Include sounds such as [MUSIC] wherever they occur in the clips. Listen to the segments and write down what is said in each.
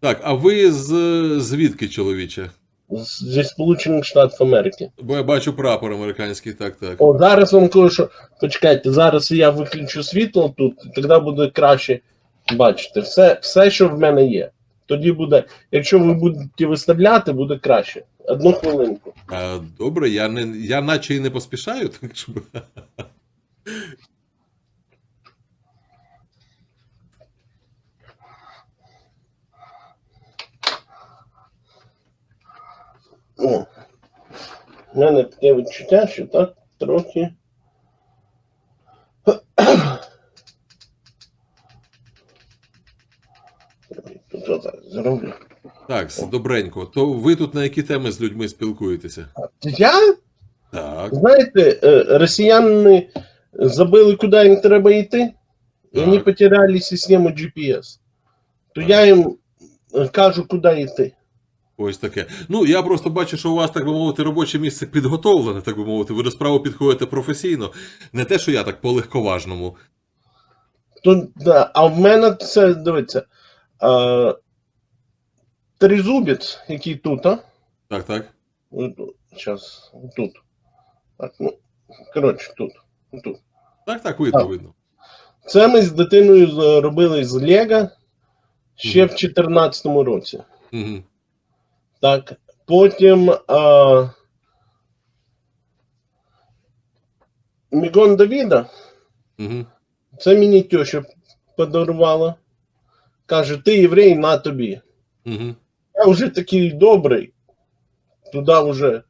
Так, а ви з звідки, чоловіче? Зі Сполучених Штатів Америки. Бо я бачу прапор американський, так, так. О, зараз вам кажу, що почекайте, зараз я виключу світло тут, і тоді буде краще бачити. Все, все, що в мене є. Тоді буде, якщо ви будете виставляти, буде краще. Одну хвилинку. А, добре, я не я наче і не поспішаю, так щоб. О. У мене таке відчуття, що так трохи. Тут отак зроблю. Так, добренько. То ви тут на які теми з людьми спілкуєтеся? Я, Так. знаєте, е, росіяни забили, куди їм треба йти, і вони Так. потеряли систему GPS. То я їм кажу, куди йти. Ось таке. Ну, я просто бачу, що у вас, так би мовити, робоче місце підготовлене, так би мовити. Ви до справи підходите професійно. Не те, що я так по легковажному. То, да, а в мене це, дивіться, е, тризубець, який тут, а? Так, так. Зараз, тут. Так, ну, коротше, тут. тут. Так, так, видно, Так. видно. Це ми з дитиною робили з Лего ще в 2014 році. Угу. Так, потім а, Мігон Давіда, Угу. це мені теща подарувала. Каже, ти єврей на тобі. Угу. Я вже такий добрий. Туди вже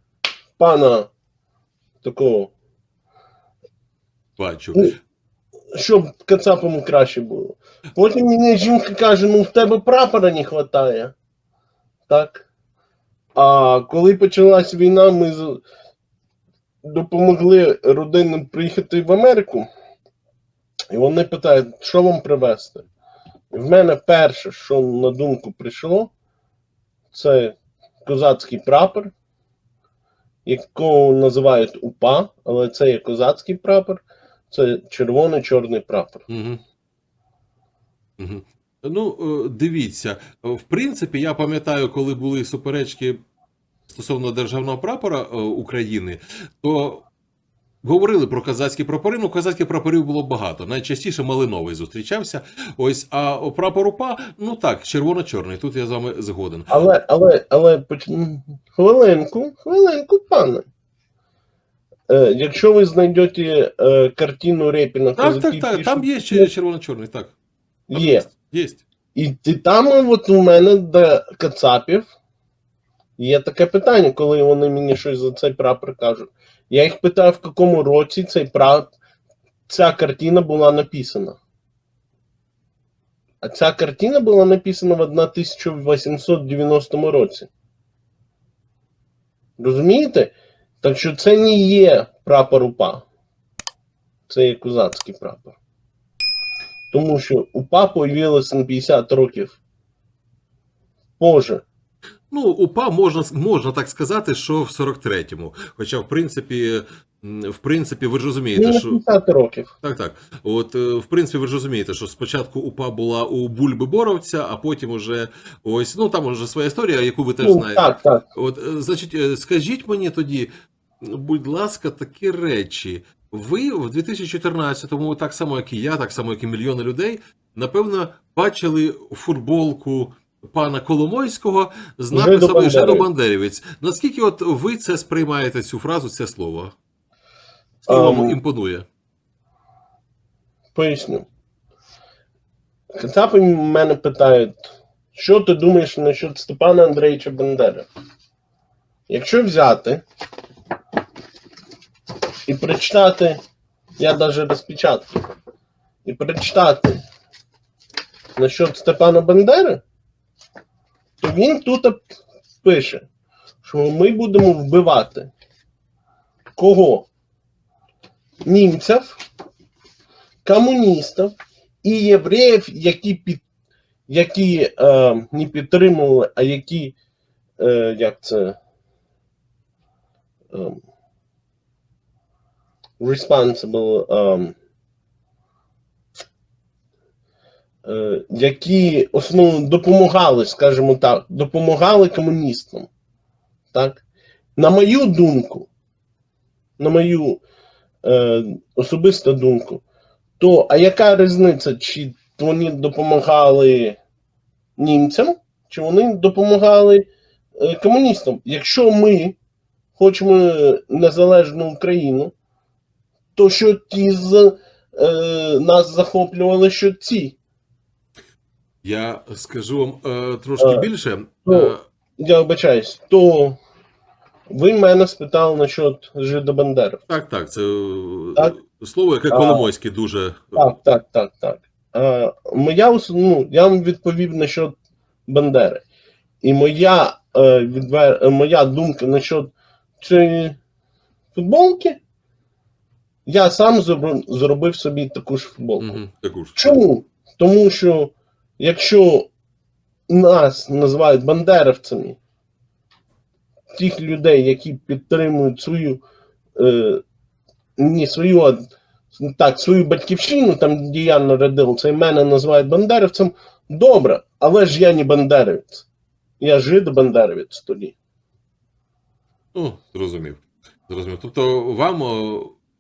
пана такого, Бачу. Ну, щоб кацапам краще було. Потім мені жінка каже: ну в тебе прапора не вистачає. Так. А коли почалась війна, ми допомогли родинам приїхати в Америку. І вони питають, що вам привезти? І в мене перше, що на думку прийшло, це козацький прапор, якого називають УПА, але це є козацький прапор, це червоно-чорний прапор. Угу. Угу. Ну, е, дивіться, в принципі, я пам'ятаю, коли були суперечки стосовно державного прапора е, України, то говорили про козацькі прапори. Ну, козацьких прапорів було багато. Найчастіше малиновий зустрічався. Ось, а прапор УПА, ну так, червоно-чорний. Тут я з вами згоден. Але, але, але хвилинку, хвилинку, пане. Е, якщо ви знайдете е, картину Репіна Так, так, так. Там є ще червоно-чорний, так. є. Є. І, і там от у мене до Кацапів є таке питання, коли вони мені щось за цей прапор кажуть. Я їх питаю, в якому році цей прап... ця картина була написана. А ця картина була написана в 1890 році. Розумієте? Так що це не є прапор УПА. Це є козацький прапор. Тому що УПА появилася на 50 років позже. Ну, УПА можна, можна так сказати, що в 43-му. Хоча, в принципі, в принципі, ви ж розумієте, що. 50 років. Так, так. От, е, в принципі, ви ж розумієте, що спочатку УПА була у Бульби Боровця, а потім уже ось, ну там уже своя історія, яку ви теж Ну, знаєте. так, так. От, е, значить, е, скажіть мені тоді, будь ласка, такі речі. Ви в 2014-му, так само, як і я, так само, як і мільйони людей, напевно, бачили футболку пана Коломойського з Бандерівець. Жидо Бандерівець. Наскільки от ви це сприймаєте, цю фразу, це слово? Скільки вам Ем, імпонує? Поясню. Кацапи мене питають, що ти думаєш насчет Степана Андрійовича Бандери? Якщо взяти і прочитати, я навіть розпечатку, і прочитати насчет Степана Бандери, він тут пише, що ми будемо вбивати кого? Німців, комуністів і євреїв, які під, які е, не підтримували, а які, е, як це, е, responsible, е, е, які основно допомагали, скажімо так, допомагали комуністам. Так? На мою думку, на мою е, особисту думку, то а яка різниця, чи вони допомагали німцям, чи вони допомагали е, комуністам? Якщо ми хочемо незалежну Україну, то що ті з е, нас захоплювали, що ці. Я скажу вам е, трошки Е, більше. ну, Е, Я вибачаюсь, то ви мене спитали насчет Жида Бандери. так, так, це е, Так. слово, яке А, Коломойський дуже. е, Так, так, так, так. А, моя, ну, я вам відповів насчет Бандери. І моя, е, відвер... е, моя думка насчет цієї футболки, я сам зробив, собі таку ж футболку. Мгм, таку ж. Чому? Тому що якщо нас називають бандерівцями, тих людей, які підтримують свою, е, не свою, а так, свою батьківщину, там, де я народився, і мене називають бандерівцем, добре, але ж я не бандерівець. Я жид бандерівець тоді. Ну, зрозумів. Зрозумів. Тобто вам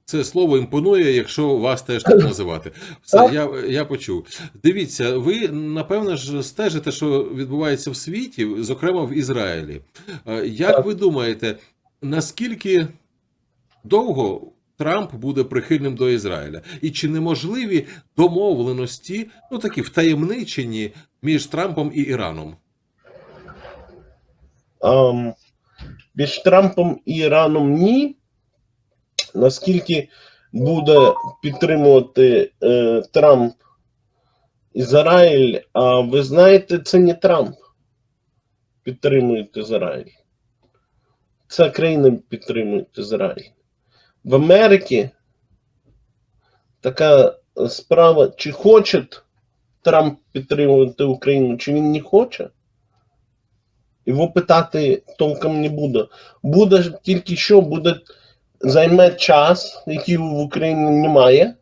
це слово імпонує, якщо вас теж так [LAUGHS] називати. Все, я, я почув. Дивіться, ви напевно ж стежите, що відбувається в світі, зокрема в Ізраїлі. Е, Як ви думаєте, наскільки довго Трамп буде прихильним до Ізраїля? І чи неможливі домовленості, ну такі втаємничені між Трампом і Іраном? Ам, між Трампом і Іраном ні. Наскільки буде підтримувати е, Трамп Ізраїль, а ви знаєте, це не Трамп підтримує Ізраїль. Це країни підтримують Ізраїль. В Америці така справа, чи хоче Трамп підтримувати Україну, чи він не хоче. Його питати толком не буде. Буде тільки що буде займе час, який в Україні немає,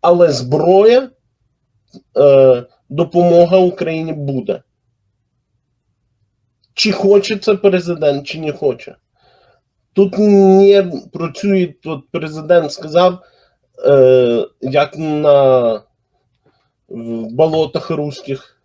але зброя, е, допомога Україні буде. Чи хоче це президент, чи не хоче. Тут не працює, тут президент сказав, е, як на в болотах русських,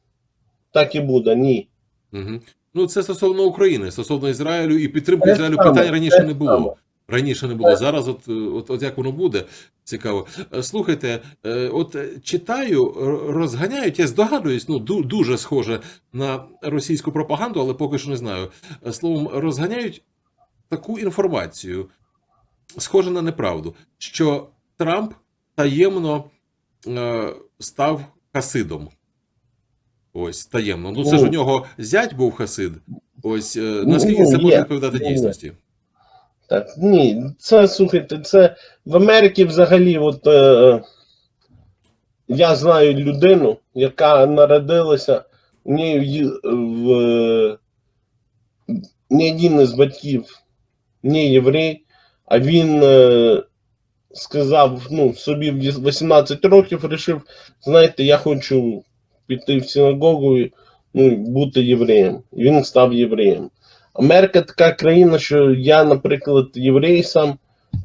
так і буде. Ні. Угу. Ну, це стосовно України, стосовно Ізраїлю і підтримки Ізраїлю питань раніше не було. Раніше не було. Зараз, от, от, от як воно буде, цікаво. Е, Слухайте, е, от читаю, розганяють, я здогадуюсь, ну дуже схоже на російську пропаганду, але поки що не знаю. Е, Словом, розганяють таку інформацію, схоже на неправду, що Трамп таємно став хасидом. Ось таємно. Ну це ж у нього зять був хасид. Ось наскільки це може відповідати дійсності? Так, ні, це слухайте, це в Америці взагалі, от е, я знаю людину, яка народилася, у неї в е, не один із батьків не єврей, а він е, сказав ну, собі в 18 років вирішив, знаєте, я хочу піти в синагогу і ну, бути євреєм. Він став євреєм. Америка така країна, що я, наприклад, єврей сам,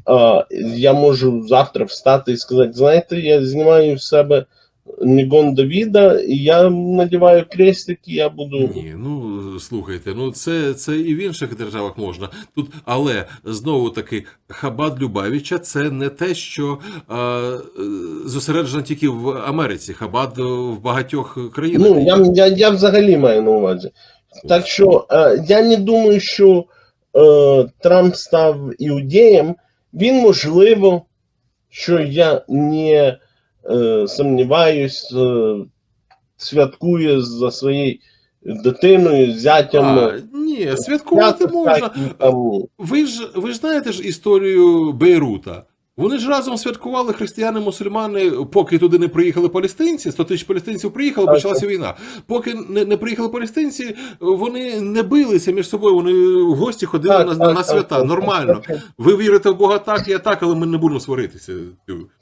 а, я можу завтра встати і сказати, знаєте, я знімаю в себе Нігон Давіда, і я надіваю крестик, і я буду. Ні, ну слухайте, ну це, це і в інших державах можна. Тут, але знову таки, Хабад Любавіча це не те, що е, зосереджено тільки в Америці. Хабад в багатьох країнах. Ну, я, я, я взагалі маю на увазі. Так що е, я не думаю, що е, Трамп став іудеєм. Він, можливо, що я не е, сумніваюсь, е, святкує за своєю дитиною, зятям. А, ні, святкувати можна. Ви ж ви ж знаєте ж історію Бейрута. Вони ж разом святкували християни, мусульмани, поки туди не приїхали палестинці. 100 тисяч палестинців приїхало, Так, почалася війна. Поки не, не приїхали палестинці, вони не билися між собою. Вони в гості ходили Так, на, так, на так, свята. так, Нормально. Так, Ви вірите в Бога так, я так, але ми не будемо сваритися.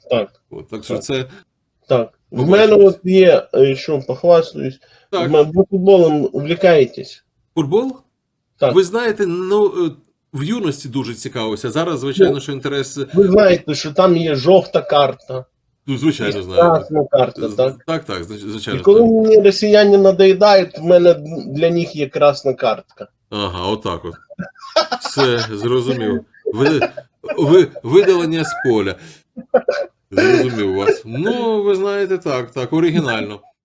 так. От, так що це Так. В мене от є, е, що похвастаюсь, Так, ви футболом увлікаєтесь. футбол? Так. Ви знаєте, ну е, в юності дуже цікавився. Зараз, звичайно, що інтерес, Ви знаєте, що там є жовта карта, ну, звичайно, знаю. красна карта, так? Так, так, звич- І коли знаю. мені росіяни надоїдають, в мене для них є красна картка. Ага, отак от. Все, зрозумів. Ви, ви, видалення з поля. Зрозумів вас. Ну, ви знаєте, так, так, оригінально.